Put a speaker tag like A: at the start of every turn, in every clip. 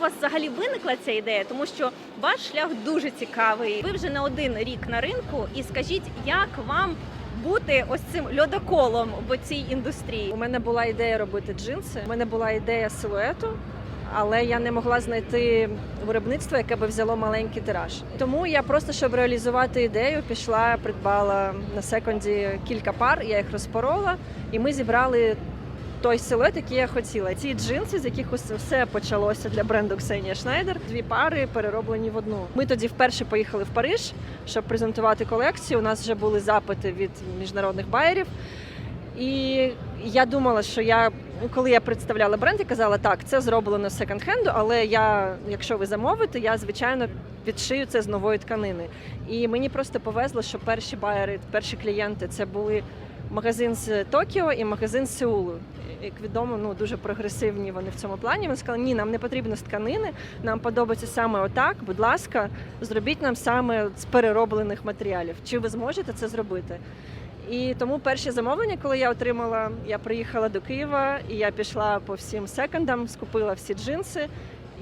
A: у вас взагалі виникла ця ідея? Тому що ваш шлях дуже цікавий. Ви вже не один рік на ринку, і скажіть, як вам бути ось цим льодоколом в цій індустрії?
B: У мене була ідея робити джинси. У мене була ідея силуету, але я не могла знайти виробництво, яке би взяло маленький тираж. Тому я просто, щоб реалізувати ідею, пішла, придбала на секунді кілька пар, я їх розпорола, і ми зібрали. Той силует, який я хотіла. Ці джинси, з яких все почалося для бренду Ксенія Шнайдер. Дві пари перероблені в одну. Ми тоді вперше поїхали в Париж, щоб презентувати колекцію. У нас вже були запити від міжнародних байерів. І я думала, що я, коли я представляла бренд, я казала, так, це зроблено секонд-хенду, але я, якщо ви замовите, я звичайно підшию це з нової тканини. І мені просто повезло, що перші байери, перші клієнти це були магазин з Токіо і магазин з Сеулу. Як відомо, ну дуже прогресивні вони в цьому плані. Вони сказали, ні, нам не потрібно з тканини, нам подобається саме отак. Будь ласка, зробіть нам саме з перероблених матеріалів. Чи ви зможете це зробити? І тому перші замовлення, коли я отримала, я приїхала до Києва і я пішла по всім секондам, скупила всі джинси.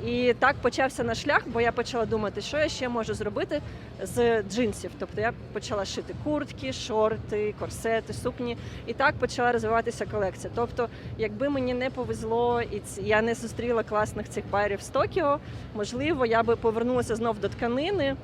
B: І так почався наш шлях, бо я почала думати, що я ще можу зробити з джинсів. Тобто я почала шити куртки, шорти, корсети, сукні. І так почала розвиватися колекція. Тобто, якби мені не повезло і я не зустріла класних цих байерів з Токіо, можливо, я би повернулася знов до тканини,